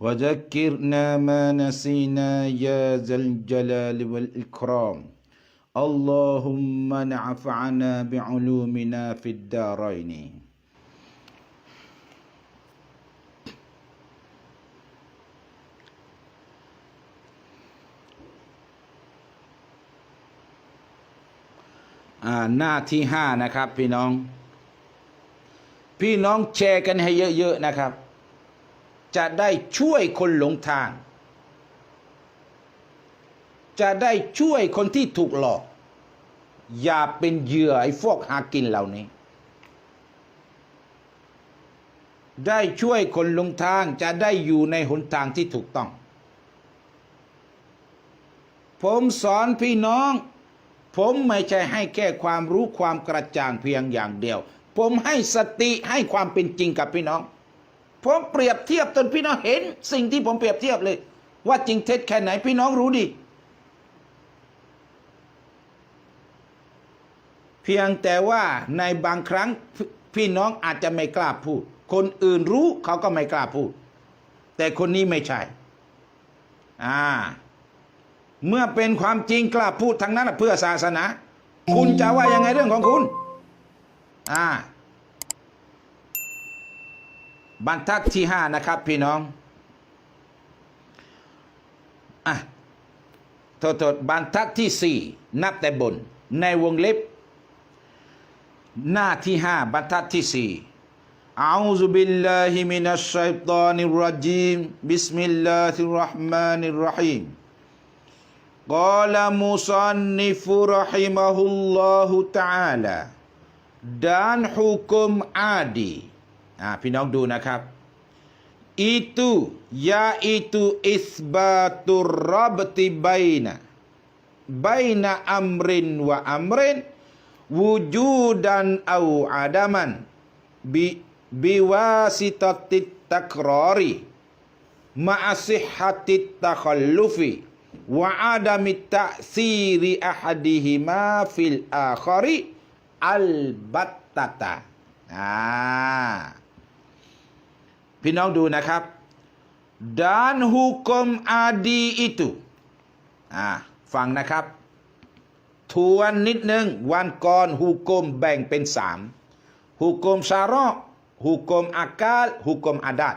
وذكرنا ما نسينا يا ذا الجلال والإكرام اللهم نفعنا بعلومنا في الدارين อ่าหน้าที่ห้านะครับ พี่น้อง พี่น้องแชร์กันให้เยอะๆนะครับ จะได้ช่วยคนหลงทาง จะได้ช่วยคนที่ถูกหลอก อย่าเป็นเหยื่อไอ้พวกหากินเหล่านี้ ได้ช่วยคนหลงทางจะได้อยู่ในหนทางที่ถูกต้อง ผมสอนพี่น้อง ผมไม่ใช่ให้แค่ความรู้ความกระจ่างเพียงอย่างเดียว ผมให้สติให้ความเป็นจริงกับพี่น้อง ผมเปรียบเทียบจนพี่น้องเห็น สิ่งที่ผมเปรียบเทียบเลย ว่าจริงเท็จแค่ไหนพี่น้องรู้ดิเพียงแต่ว่าในบางครั้งพพี่น้องอาจจะไม่กล้าพูด คนอื่นรู้เขาก็ไม่กล้าพูด แต่คนนี้ไม่ใช่อ่าเมื่อเป็นความจริงกล้าพูดทั้งนั้นเพื่อศาสนา คุณจะว่ายังไงเรื่องของคุณ อ่า บรรทัดที่ห้านะครับ พี่น้อง อ่ะ โทษโทษบรรทัดที่สี่นับแต่บน ในวงเล็บ หน้าที่ห้าบรรทัดที่สี่ أعوذ بالله من الشيطان الرجيم بسم الله الرحمن الرحيم قال مصنف رحمه الله تعالى ่าพี่น้องดูนะครับอิตุยาอิตุอิสบาตุรับติบัยนะบัยนะอัมรินวะอัมรินวูจูดันอูอาดามันบิบิวาสิตติตักรอรีมาสิฮัติตัคลุฟีวะอาดามิตะซีรีอะฮัดิฮิมาฟิลอาคอรีอัลบัตตาอ่า พี่น้องดูนะครับ dan hukum adi itu อ่าฟังนะครับ ทวนนิดนึง วันก่อนฮุกมแบ่งเป็นสามฮุกมชาระฮุกมอากาลฮุกมอาดัต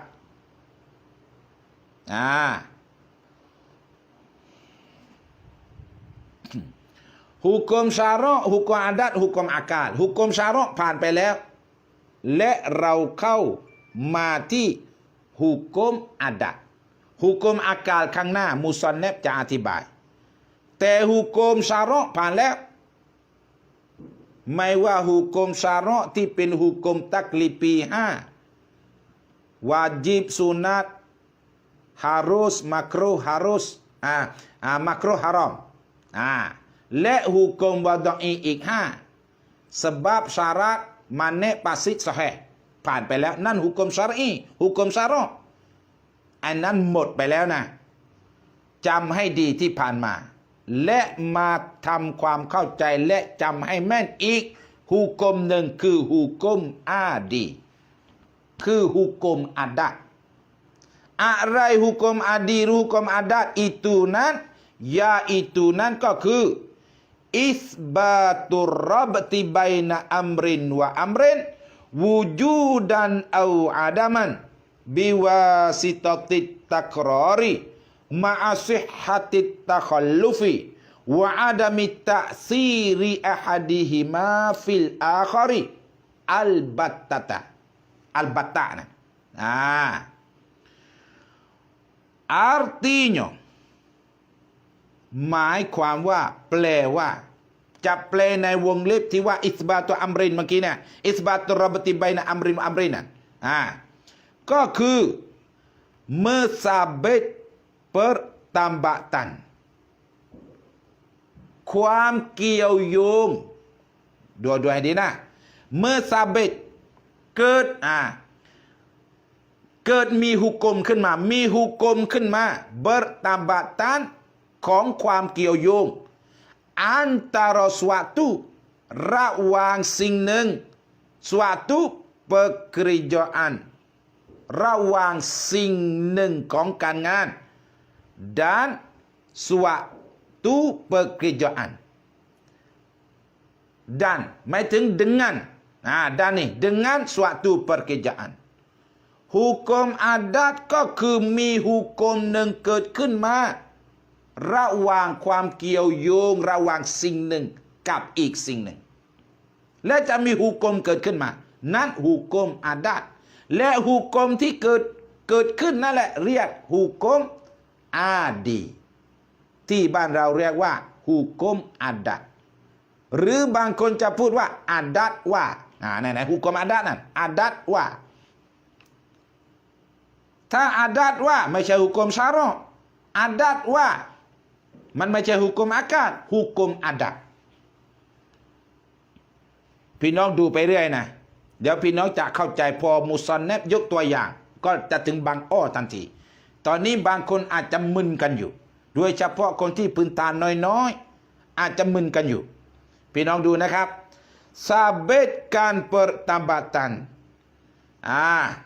อ่าฮุกมชาระฮุกมอาดัตฮุกมอากาลฮุกมชาระผ่านไปแล้ว และเราเข้า มาที่ฮุกมอาดัตฮุกมอากาลข้างหน้า มุสอนเนบจะอธิบาย แต่ฮุกมชาระผ่านแล้ว ไม่ว่าฮุกมชาระที่เป็นฮุกมตักลิปีห้าวาจิบสุนัตฮารุสมักรุฮารุสอ่าอ่ามักรุฮารอมอ่าและฮุกมวาดอีอีกห้าสบับสา ผ่านไปแล้ว นั่นฮุกมชารีฮุกมชาระอันนั้นหมดไปแล้วนะจำให้ดีที่ผ่านมา และมาทำความเข้าใจและจำให้แม่นอีกฮุกมหนึ่งคือฮุกมอาดี คือฮุกมอาดัตอะไรฮุกมอาดีฮุกมอาดัต itu นั้นยา itu นั้นก็คือ isbatur rabti baina amrin wa amrin wujudan au adaman biwasitatit takrari ma'asihhatit takhallufi wa adami ta'siri ahadihima fil akhari albattata albatta nah. Ah. Artinya หมายความว่า แปลว่า จะแปลในวงเล็บที่ว่าอิสบาตุอัมรินเมื่อกี้เนี่ยอิสบาตุรบติบัยนะอัมรินอัมรินน่ะอ่าก็คือ mesabit pertambatan ความเกี่ยวโยงดวๆให้ดีนะ mesabit เกิดอ่าเกิดมีหุกกลมขึ้นมา มีหุกกลมขึ้นมา เบิรตามบัตันของความเกี่ยวโยง อันตารสวาตุระหว่างสิ่งหนึ่งสวาตุ pekerjaan ระหว่างสิ่งหนึ่งของการงาน dan suatu pekerjaan dan หมายถึง dengan อ่า dan นี่ dengan suatu pekerjaan หุกมอาดัตก็คือมีหุกมหนึ่งเกิดขึ้นมา ระหว่างความเกี่ยวโยงระหว่างสิ่งหนึ่งกับอีกสิ่งหนึ่ง และจะมีหุกมเกิดขึ้นมา นั่นหุกมอาดัตและหุกมที่เกิดเกิดขึ้นนั่นแหละเรียกหุกมอาดี ที่บ้านเราเรียกว่าหุกมอาดัตหรือบางคนจะพูดว่าอาดัตว่าอ่าไหนๆหุกมอาดัตนั่นอาดัตว่า ถ้าอาดัตว่าไม่ใช่หุกมชาร์อาดัตว่า มันไม่ใช่หุกมอากาศหุกมอาดัตพี่น้องดูไปเรื่อยนะเดี๋ยวพี่น้องจะเข้าใจพอมุซันเนบยกตัวอย่าง ก็จะถึงบางอ้อทันที ตอนนี้บางคนอาจจะมึนกันอยู่ โดยเฉพาะคนที่พื้นฐานน้อยๆ อาจจะมึนกันอยู่ พี่น้องดูนะครับ sabitkan pertambatan ah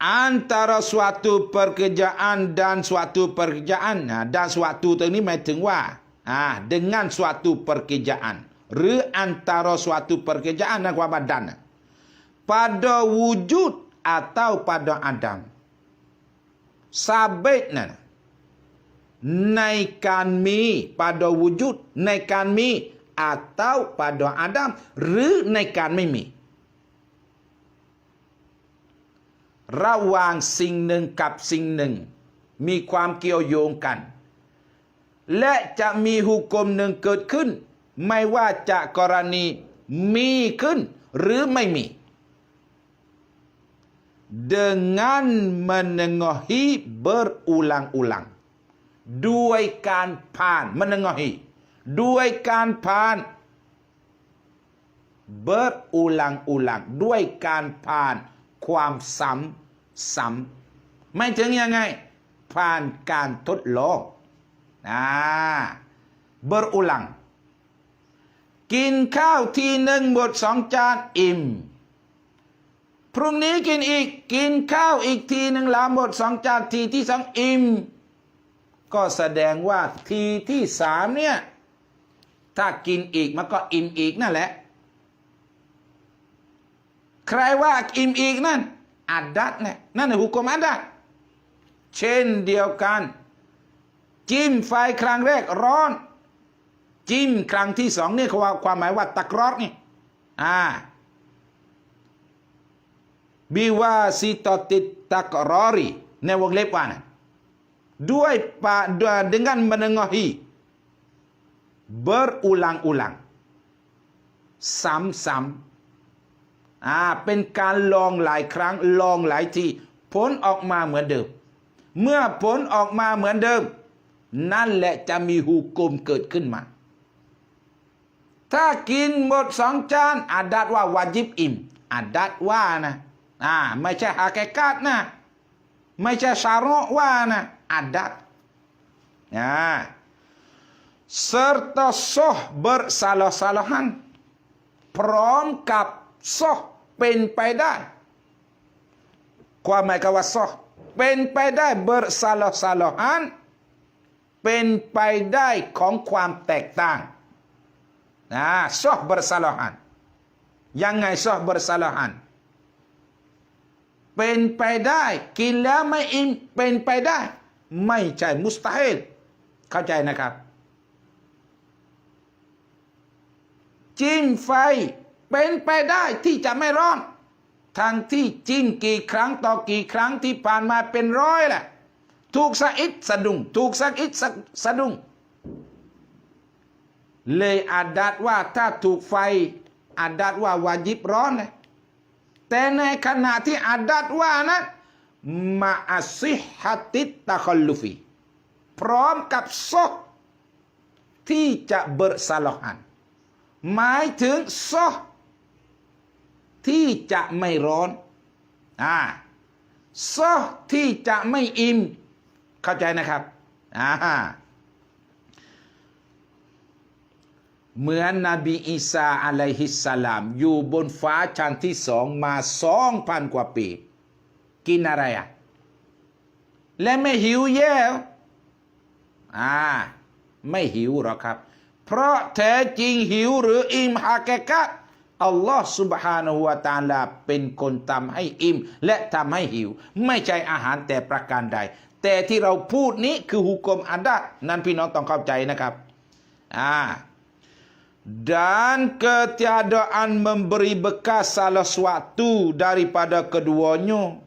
antara suatu pekerjaan dan suatu pekerjaan nah, dan suatu ตรงนี้หมายถึงว่า ah dengan suatu pekerjaan หรือ antara suatu pekerjaan นั่นความว่า dan pada wujud atau pada adam sabit นั่นในการมี pada wujud ในการมี atau pada adam หรือในกา ระหว่างสิ่งหนึ่งกับสิ่งหนึ่ง มีความเกี่ยวโยงกัน และจะมีหุกกลมหนึ่งเกิดขึ้น ไม่ว่าจะกรณีมีขึ้นหรือไม่มี dengan menengahi berulang-ulang ด้วยการผ่าน menengahi ด้วยการผ่าน berulang-ulang ด้วยการผ่านความซ้ำ ซ้ำไม่ถึงยังไง ผ่านการทดลองอ่า berulang กินข้าวทีหนึ่งบทสองจานอิ่ม พรุ่งนี้กินอีกกินข้าวอีกทีหนึ่งหลามบทสองจานทีที่สองอิ่ม ก็แสดงว่าทีที่สามเนี่ย ถ้ากินอีกมันก็อิ่มอีกนั่นแหละ ใครว่าอิ่มอีกนั่น อาดัตเนี่ยนั่นคือหุกกลมอาดัตเช่นเดียวกันจิ้มไฟครั้งแรกร้อนจิ้มครั้งที่สองนี่คือว่าความหมายว่าตะกรอดนี่อ่าบิวาซิตติดตะกรอรีในวงเล็บว่านะด้วยปะด้วย dengan menengahi berulang-ulang ซ้ำๆ อ่าเป็นการลองหลายครั้งลองหลายทีผลออกมาเหมือนเดิม เมื่อผลออกมาเหมือนเดิม นั่นแหละจะมีหูกลมเกิดขึ้นมา ถ้ากินหมดสองจานอาดัดว่าวาจิบอิ่มอาดัดว่านะอ่าไม่ใช่ฮาแกกาตนะ ไม่ใช่สาระว่านะอาดัดอ่า serta soh bersalah-salahan พร้อมกับซอ เป็นไปได้ ความหมายคำว่าซอเป็นไปได้เบอร์ซาลอซาลอฮันเป็นไปได้ของความแตกต่างนะซอเบอร์ซาลอฮันยังไงซอเบอร์ซาลอฮันเป็นไปได้กินแล้วไม่อิ่มเป็นไปได้ ไม่ใช่มุสตาฮิลเข้าใจนะครับ จิ้มไฟ เป็นไปได้ที่จะไม่ร้อนทั้งที่จิ้มกี่ครั้งต่อกี่ครั้งที่ผ่านมาเป็นร้อยแหละถูกสักอิดสะดุ้งถูกสักอิดสะดุ้งเลยอาดัดว่าถ้าถูกไฟอาดัดว่าวาจิบร้อนเลยแต่ในขณะที่อาดัดว่านั้นมาอัซิฮัติตตะคอลลุฟีพร้อมกับซอกที่จะเบอร์ซาลฮันหมายถึงซอก ที่จะไม่ร้อน อ่าซอที่จะไม่อิ่ม เข้าใจนะครับอ่าเหมือนนบีอีสาอะลัยฮิสสลาม อยู่บนฟ้าชั้นที่สองมาสองพันกว่าปี กินอะไรอะ และไม่หิวแย่อ่า ไม่หิวหรอกครับ เพราะแท้จริงหิวหรืออิ่มฮาเกกะ Allah subhanahu wa ta'ala Pen kon tam hai im Le tam hai hiu Mai chai ahan te prakkan dai Te ti rau put ni Ke ha. dan ketiadaan memberi bekas salah suatu daripada keduanya.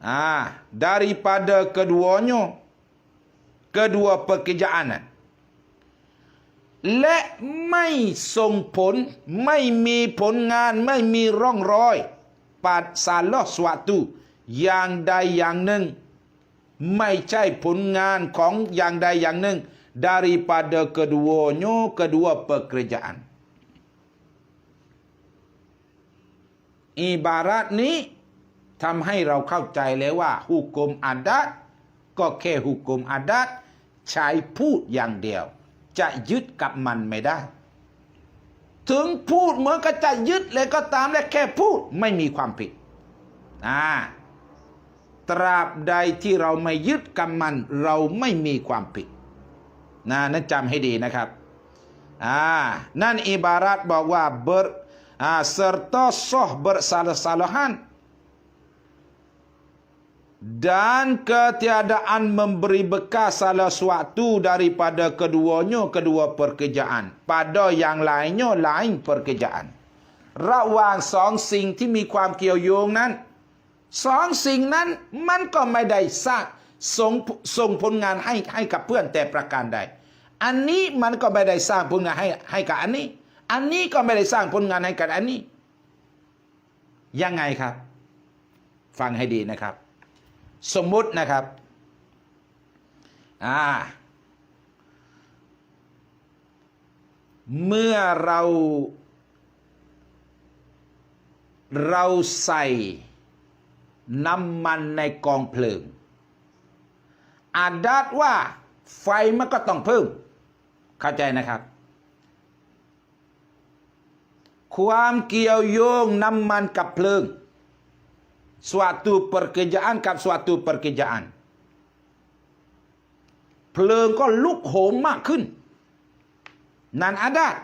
Ah, daripada keduanya. Kedua pekerjaan. และไม่ส่งผลไม่มีผลงานไม่มีร่องรอยปัดสารลอสวาตูอย่างใดอย่างหนึ่ง ไม่ใช่ผลงานของอย่างใดอย่างหนึ่ง daripada keduanya kedua pekerjaan อิบารัตนี้ทำให้เราเข้าใจแล้วว่า หุกกมอาดัดก็แค่หุกกมอาดัดใช้พูดอย่างเดียว จะยึดกับมันไม่ได้ ถึงพูดเหมือนกับจะยึดเลยก็ตามและแค่พูดไม่มีความผิดอ่าตราบใดที่เราไม่ยึดกับมัน เราไม่มีความผิดนะนั่นจำให้ดีนะครับอ่านั่นอิบารัตบอกว่าเบอร์อ่า serta soh bersalah-salahan dan ketiadaan memberi bekas salah suatu daripada keduanya kedua pekerjaan pada yang lainnya lain pekerjaan ระหว่างสองสิ่งที่มีความเกี่ยวโยงนั้นสองสิ่งนั้นมันก็ไม่ได้สร้างส่งส่งผลงานให้ให้กับเพื่อนแต่ประการใด อันนี้มันก็ไม่ได้สร้างผลงานให้ให้กับอันนี้ อันนี้ก็ไม่ได้สร้างผลงานให้กับอันนี้ ยังไงครับ ฟังให้ดีนะครับ สมมุตินะครับอ่าเมื่อเราเราใส่น้ำมันในกองเพลิง อาจดัดว่าไฟมันก็ต้องเพิ่ม เข้าใจนะครับ ความเกี่ยวโยงน้ำมันกับเพลิง suatu pekerjaan กับ suatu pekerjaan เพลิงก็ลุกโหมมากขึ้น นั่นอาดัด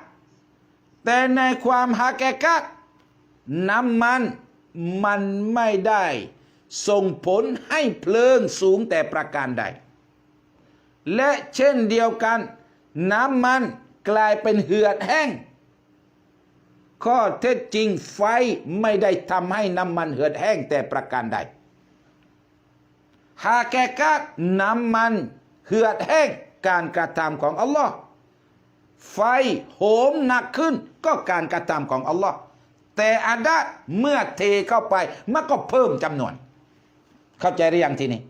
แต่ในความฮาแกกัดน้ำมันมันไม่ได้ส่งผลให้เพลิงสูงแต่ประการใด และเช่นเดียวกัน น้ำมันกลายเป็นเหือดแห้ง ข้อเท็จจริงไฟไม่ได้ทำให้น้ำมันเหือดแห้งแต่ประการใด หากแกกัดน้ำมันเหือดแห้งการกระทำของอัลลอฮ์ไฟโหมหนักขึ้นก็การกระทำของอัลลอฮ์แต่อาดัดเมื่อเทเข้าไปมันก็เพิ่มจำนวน เข้าใจหรือยังทีนี้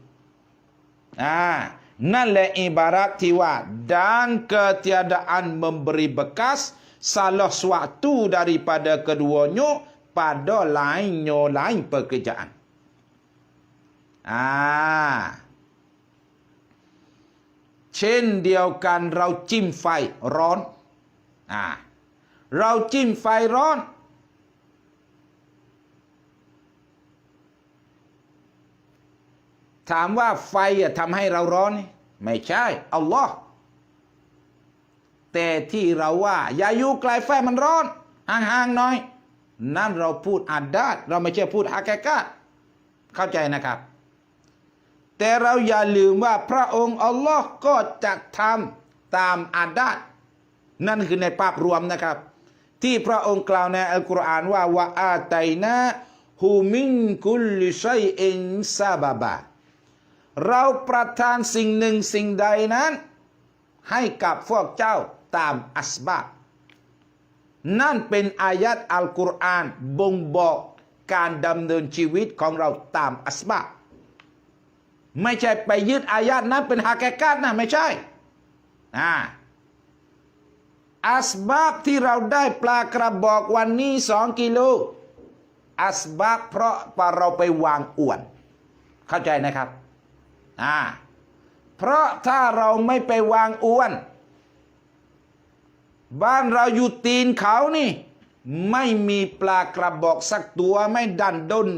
อ่านั่นแหละอิบารัตที่ว่า dan ketiadaan memberi bekas salah suatu daripada keduanya pada lainnya lain pekerjaan อ่าเช่นเดียวกันเราจิ้มไฟร้อน อ่า เราจิ้มไฟร้อน ถามว่าไฟอะทำให้เราร้อนนี่ไม่ใช่ อัลลอฮ์ แต่ที่เราว่าอย่าอยู่ไกลไฟมันร้อนห่างๆหน่อย นั่นเราพูดอาดาดเราไม่ใช่พูดฮากกะเข้าใจนะครับ แต่เราอย่าลืมว่าพระองค์อัลลอฮ์ก็จะทำตามอาดาตนั่นคือในภาพรวมนะครับ ที่พระองค์กล่าวในอัลกุรอานว่าวะอาตัยนะฮูมินกุลลิชัยอินซาบาบาเราประทานสิ่งหนึ่งสิ่งใดนั้น ให้กับพวกเจ้า ตามอัสบาบนั่นเป็นอายัดอัลกุรอานบ่งบอกการดำเนินชีวิตของเราตามอัสบาบไม่ใช่ไปยึดอายัดนั้นเป็นฮากกาตนะไม่ใช่อ่าอัสบาบที่เราได้ปลากระบอกวันนี้สองกิโลอัสบาบเพราะว่าเราไปวางอวน เข้าใจนะครับอ่าเพราะถ้าเราไม่ไปวางอวน บ้านเราอยู่ตีนเขานี่ ไม่มีปลากระบอกสักตัวไม่ดันด้น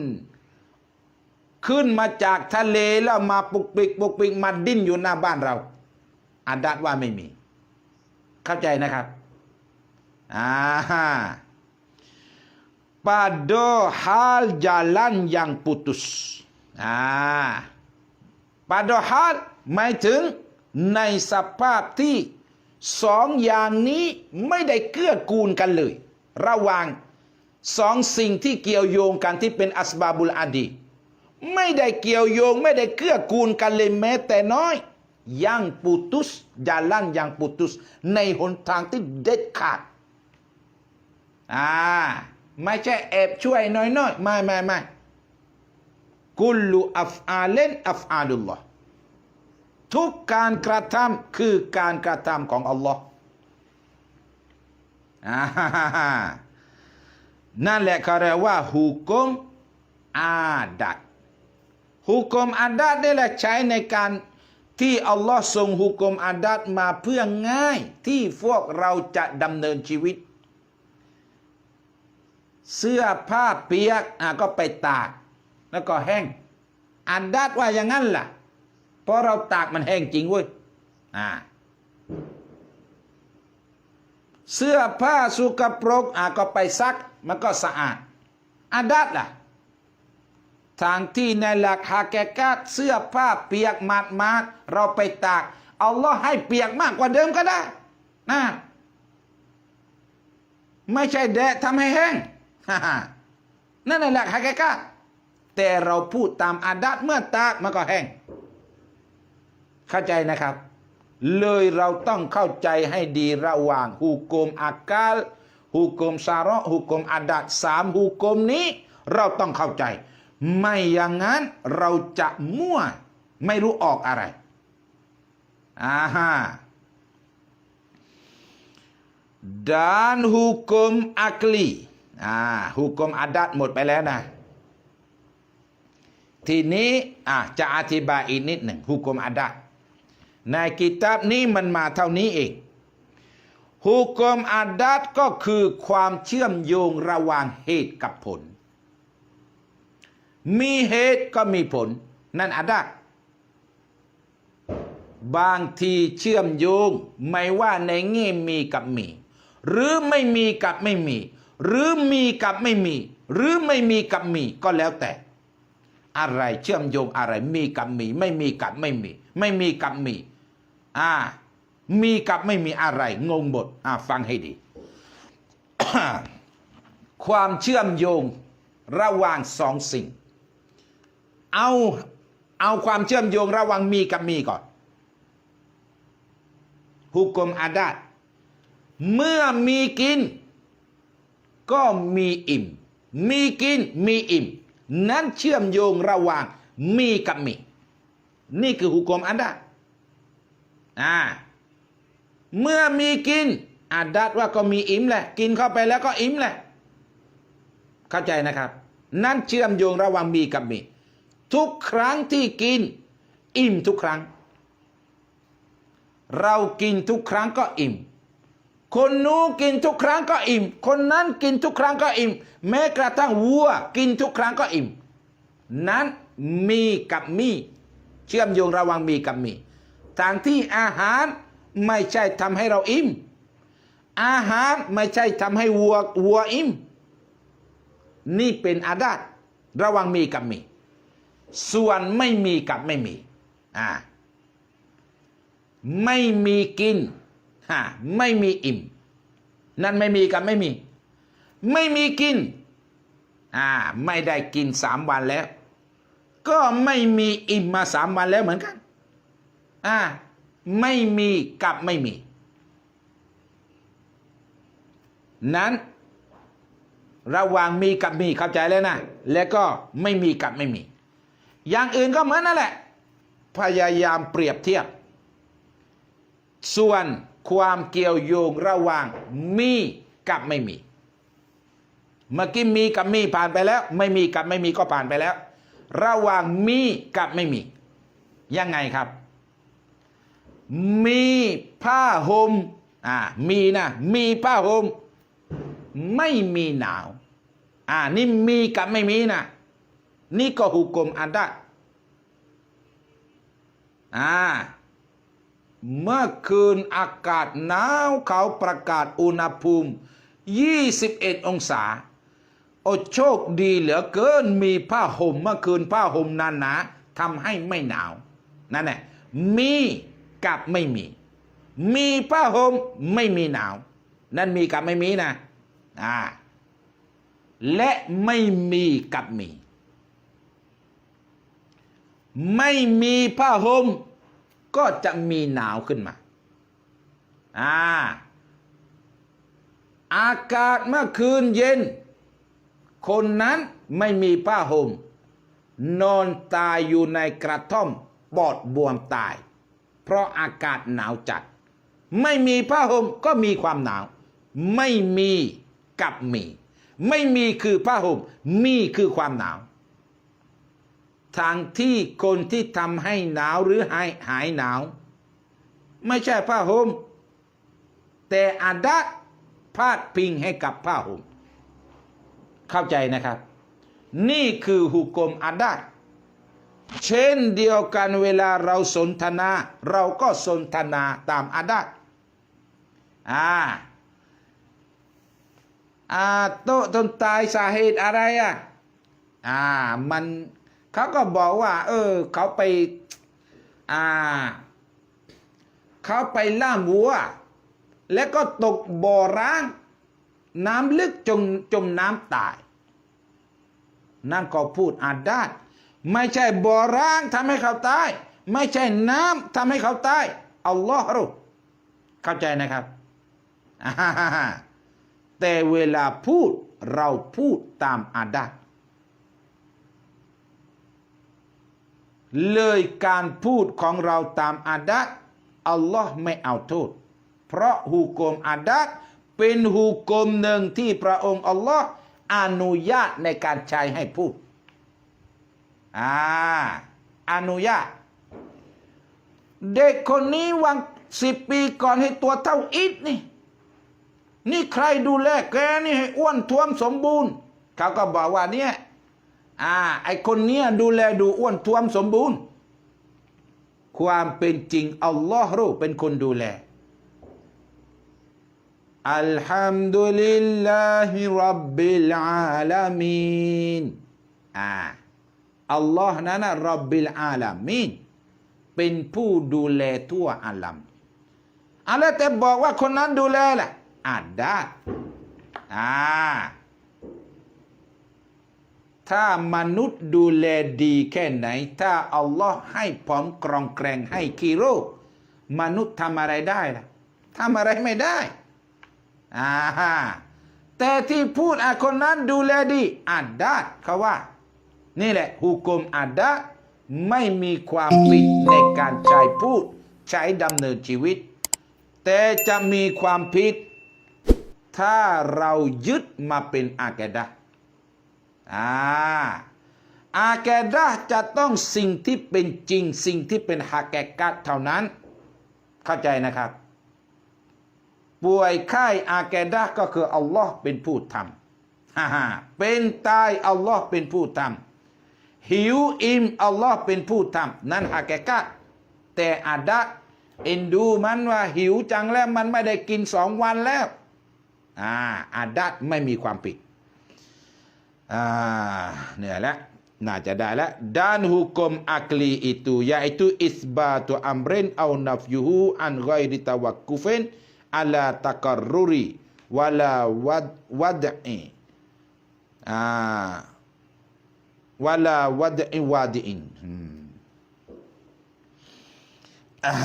ขึ้นมาจากทะเลแล้วมาปุกปิกปุกปิกมาดิ้นอยู่หน้าบ้านเราอาดัดว่าไม่มี เข้าใจนะครับอ่า padahal jalan yang putus อ่า padahal หมายถึงในสภาพที่ สองอย่างนี้ไม่ได้เกื้อกูลกันเลย ระหว่างสองสิ่งที่เกี่ยวโยงกันที่เป็นอัสบาบุลอาดี ไม่ได้เกี่ยวโยง ไม่ได้เกื้อกูลกันเลยแม้แต่น้อย ยังปุตุสจาลั่นยังปุตุส ในหนทางที่เด็ดขาดอ่าไม่ใช่แอบช่วยน้อยๆไม่ไม่ไม่กุลลูอัฟอาเลนอัฟอาลุลลอฮ์ ทุกการกระทำคือการกระทำของอัลลอฮ์นั่นแหละเขาเรียกว่าหุกมอาดัดหุกมอาดัดนี่แหละใช้ในการที่อัลลอฮ์ทรงหุกมอาดัดมาเพื่อง่ายที่พวกเราจะดำเนินชีวิต เสื้อผ้าเปียกอะก็ไปตาก แล้วก็แห้งอันดัดว่าอย่างนั้นล่ะ เพราะเราตากมันแห้งจริงเว้ยอ่าเสื้อผ้าสุกปรกอะก็ไปซัก มันก็สะอาดอันดัดล่ะ ทางที่ในหลักฮาแกกาเสื้อผ้าเปียกมาดมาดเราไปตากอาล้อฮ์ให้เปียกมากกว่าเดิมก็ได้นะไม่ใช่แดดทำให้แห้งฮ่าฮ่นั่นแหละฮากกะแต่เราพูดตามอาดัตเมื่อตากมันก็แห้ง เข้าใจนะครับ เลยเราต้องเข้าใจให้ดีระหว่างฮุกมอากาลฮุกมซาระฮุกมอาดัตสามฮุกมนี้ เราต้องเข้าใจ ไม่อย่างนั้นเราจะมั่วไม่รู้ออกอะไรอ่าฮะ dan hukum akli อ่า hukum adat หมดไปแล้วนะ ทีนี้อะจะอธิบายอีกนิดหนึ่งฮุกมอาดัต ในกิตาบนี้มันมาเท่านี้เองฮุกมอาดัตก็คือความเชื่อมโยงระหว่างเหตุกับผล มีเหตุก็มีผล นั่นอาดัตบางทีเชื่อมโยงไม่ว่าในแง่มีกับมี หรือไม่มีกับไม่มี หรือมีกับไม่มี หรือไม่มีกับมีก็แล้วแต่ อะไรเชื่อมโยงอะไรมีกับมี ไม่มีกับไม่มี ไม่มีกับมี อ่า มีกับไม่มีอะไร งงหมดอ่าฟังให้ดี ความเชื่อมโยงระหว่างสองสิ่ง เอาเอาความเชื่อมโยงระหว่างมีกับมีก่อนฮุกกลมอาดัตเมื่อมีกิน ก็มีอิ่ม มีกินมีอิ่ม นั้นเชื่อมโยงระหว่างมีกับมี นี่คือฮุกกลมอาดัต อ่าเมื่อมีกินอาดัตว่าก็มีอิ่มแหละ กินเข้าไปแล้วก็อิ่มแหละ เข้าใจนะครับ นั่นเชื่อมโยงระหว่างมีกับมี ทุกครั้งที่กิน อิ่มทุกครั้ง เรากินทุกครั้งก็อิ่ม คนนู้กินทุกครั้งก็อิ่ม คนนั้นกินทุกครั้งก็อิ่ม แม้กระทั่งวัว กินทุกครั้งก็อิ่ม นั้นมีกับมี เชื่อมโยงระหว่างมีกับมี ทางที่อาหารไม่ใช่ทำให้เราอิ่ม อาหารไม่ใช่ทำให้วัววัวอิ่ม นี่เป็นอาดาตระว่างมีกับมี ส่วนไม่มีกับไม่มีอ่าไม่มีกินฮะไม่มีอิ่ม นั่นไม่มีกับไม่มี ไม่มีกินอ่าไม่ได้กินสามวันแล้ว ก็ไม่มีอิ่มมาสามวันแล้วเหมือนกัน อ่าไม่มีกับไม่มี นั้นระหว่างมีกับมีเข้าใจแล้วนะ แล้วก็ไม่มีกับไม่มี อย่างอื่นก็เหมือนนั่นแหละ พยายามเปรียบเทียบ ส่วนความเกี่ยวโยงระหว่างมีกับไม่มี เมื่อกี้มีกับมีผ่านไปแล้ว ไม่มีกับไม่มีก็ผ่านไปแล้ว ระหว่างมีกับไม่มี ยังไงครับ มีผ้าห่มอ่ามีนะมีผ้าห่มไม่มีหนาว อ่านี่มีกับไม่มีนะนี่ก็หุกกลมอันได้อ่าเมื่อคืนอากาศหนาวเขาประกาศอุณหภูมิ 21 องศา โอ้โชคดีเหลือเกินมีผ้าห่มเมื่อคืนผ้าห่มนานหนาทำให้ไม่หนาว นั่นแหละมี กับไม่มี มีผ้าห่มไม่มีหนาว นั่นมีกับไม่มีนะอ่าและไม่มีกับมี ไม่มีผ้าห่มก็จะมีหนาวขึ้นมาอ่าอากาศเมื่อคืนเย็น คนนั้นไม่มีผ้าห่มนอนตายอยู่ในกระท่อมปอดบวมตาย ราะอากาศหนาวจัด ไม่มีผ้าห่มก็มีความหนาว ไม่มีกับมี ไม่มีคือผ้าห่มมีคือความหนาว ทางที่คนที่ทำให้หนาวหรือหายหายหนาว ไม่ใช่ผ้าห่มแต่อาดัตพาดพิงให้กับผ้าห่มเข้าใจนะครับ นี่คือหุกกลมอาดัต เช่นเดียวกันเวลาเราสนทนา เราก็สนทนาตามอาดัตอ่าอ่าโต๊ะตนตายสาเหตุอะไรอะอ่ามันเขาก็บอกว่า เออ เขาไปอ่าเขาไปล่ามวัว แล้วก็ตกบ่อร้าง น้ำลึกจมจมน้ำตาย นั่นก็พูดอาดาด ไม่ใช่บ่อร้างทำให้เขาตาย ไม่ใช่น้ำทำให้เขาตายอัลลอฮ์รู้เข้าใจนะครับแต่เวลาพูดเราพูดตามอาดาดเลยการพูดของเราตามอาดัตอัลลอฮ์ไม่เอาโทษ เพราะหุกกลมอาดัตเป็นหุกกลมหนึ่งที่พระองค์อัลลอฮ์อนุญาตในการใช้ให้พูด อ่าอนุญาต เด็กคนนี้วังสิบปีก่อนให้ตัวเท่าอิฐนี่ นี่ใครดูแลแกนี่ให้อ้วนท้วมสมบูรณ์ เขาก็บอกว่าเนี่ยอ่าไอคนเนี้ยดูแลดูอ้วนท้วมสมบูรณ์ ความเป็นจริง อัลลอฮ์รู้เป็นคนดูแลอัลฮัมดุลิลลาฮิรับบิลอาลามีนอ่า อัลลอฮ์นั้นนะรับบิลอาลามีนเป็นผู้ดูแลทั่วอาลัมอะแล้วแต่บอกว่าคนนั้นดูแลล่ะอาจได้อ่าถ้ามนุษย์ดูแลดีแค่ไหน ถ้าอัลลอฮ์ให้ผอมกรองแกรงให้กีโรคมนุษย์ทำอะไรได้ล่ะทำอะไรไม่ได้อ่าแต่ที่พูดอาคนนั้นดูแลดีอาดดาเขาว่า นี่แหละหุกกลมอาดดาดไม่มีความผิดในการใช้พูดใช้ดำเนินชีวิต แต่จะมีความผิด ถ้าเรายึดมาเป็นอาแกดะอ่าอาแกดะจะต้องสิ่งที่เป็นจริง สิ่งที่เป็นฮากแกกัตเท่านั้น เข้าใจนะครับ ป่วยไข้อาแกดะก็คืออัลลอฮ์เป็นผู้ทำฮ่าฮ่าเป็นตายอัลลอฮ์เป็นผู้ทำ หิวอิ่มอัลลอฮ์เป็นผู้ทำนั่นฮากแกกัตแต่อาดะเอ็นดูมันว่าหิวจังแล้วมันไม่ได้กินสองวันแล้วอ่าอาดะห์ไม่มีความผิดอ่าเหนื่อยแล้วน่าจะได้แล้วด้าน hukum กมอักลี itu yaitu isbatu amrin au nafyuhu an ghairi tawakkufin ala takarruri wala wad wad'i ah wala wad'i wadi'in hmm. อ่า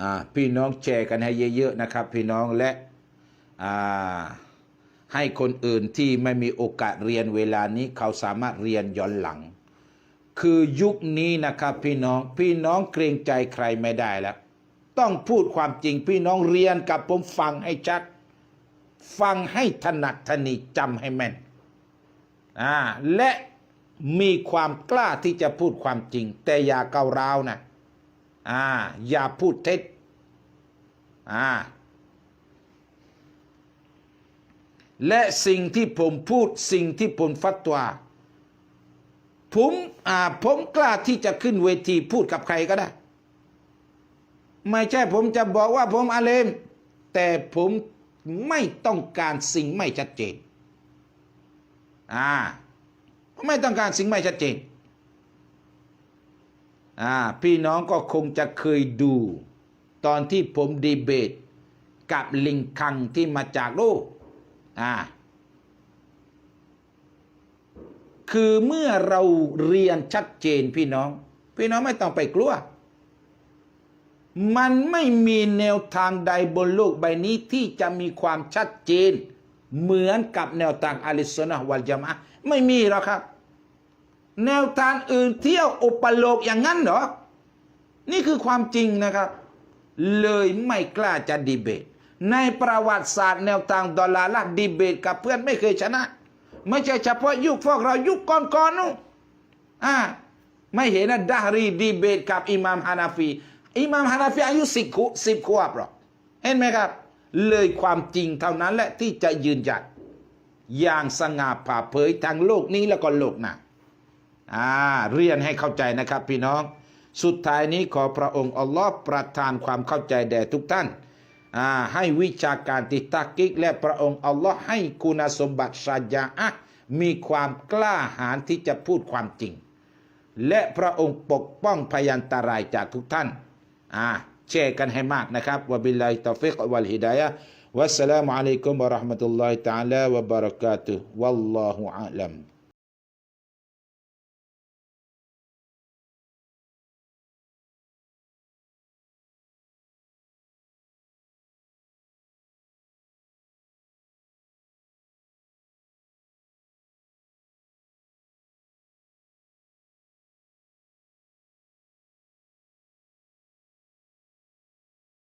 อ่าพี่น้องแชร์กันให้เยอะๆนะครับ พี่น้องและอ่าให้คนอื่นที่ไม่มีโอกาสเรียนเวลานี้เขาสามารถเรียนย้อนหลัง คือยุคนี้นะครับพี่น้องพี่น้องเกรงใจใครไม่ได้แล้ว ต้องพูดความจริงพี่น้องเรียนกับผมฟังให้ชัด ฟังให้ถนัดถนีจำให้แม่นอ่าและมีความกล้าที่จะพูดความจริง แต่อย่าเการ้าวนะอ่าอย่าพูดเท็จอ่าและสิ่งที่ผมพูดสิ่งที่ผมฟัตวาผมอ่าผมกล้าที่จะขึ้นเวทีพูดกับใครก็ได้ ไม่ใช่ผมจะบอกว่าผมอาเลม แต่ผม ไม่ต้องการสิ่งไม่ชัดเจนอ่าไม่ต้องการสิ่งไม่ชัดเจนอ่าพี่น้องก็คงจะเคยดู ตอนที่ผมดีเบต กับลิงคังที่มาจากโลกอ่าคือเมื่อเราเรียนชัดเจนพี่น้อง พี่น้องไม่ต้องไปกลัว มันไม่มีแนวทางใดบนโลกใบนี้ที่จะมีความชัดเจน เหมือนกับแนวทางอะลิสนะวัลจามะไม่มีหรอกครับ แนวทางอื่นเที่ยวอุปโลกอย่างนั้นเหรอ นี่คือความจริงนะครับ เลยไม่กล้าจะดีเบต ในประวัติศาสตร์แนวทางดอลลาร์ละดีเบตกับเพื่อนไม่เคยชนะ ไม่ใช่เฉพาะยุคพวกเรายุคก่อนๆนู้นอ่าไม่เห็นนะดารีดีเบตกับอิหม่ามฮานาฟี อิหม่ามฮานาฟีอายุสิบขวบสิบขวบหรอกเห็นไหมครับ เลยความจริงเท่านั้นแหละที่จะยืนหยัดอย่างสง่าผ่าเผยทางโลกนี้แล้วก็โลกหน้าอ่าเรียนให้เข้าใจนะครับ พี่น้อง สุดท้ายนี้ขอพระองค์อัลลอฮ์ประทานความเข้าใจแด่ทุกท่านอ่าให้วิชาการติตักกิกและพระองค์อัลลอฮ์ให้คุณสมบัติชาญาอะมีความกล้าหาญที่จะพูดความจริง และพระองค์ปกป้องพยันตรายจากทุกท่าน อ่าแชร์กันให้มากนะครับวะบิลลาฮิตอฟิกวัลฮิดายะห์วัสสลา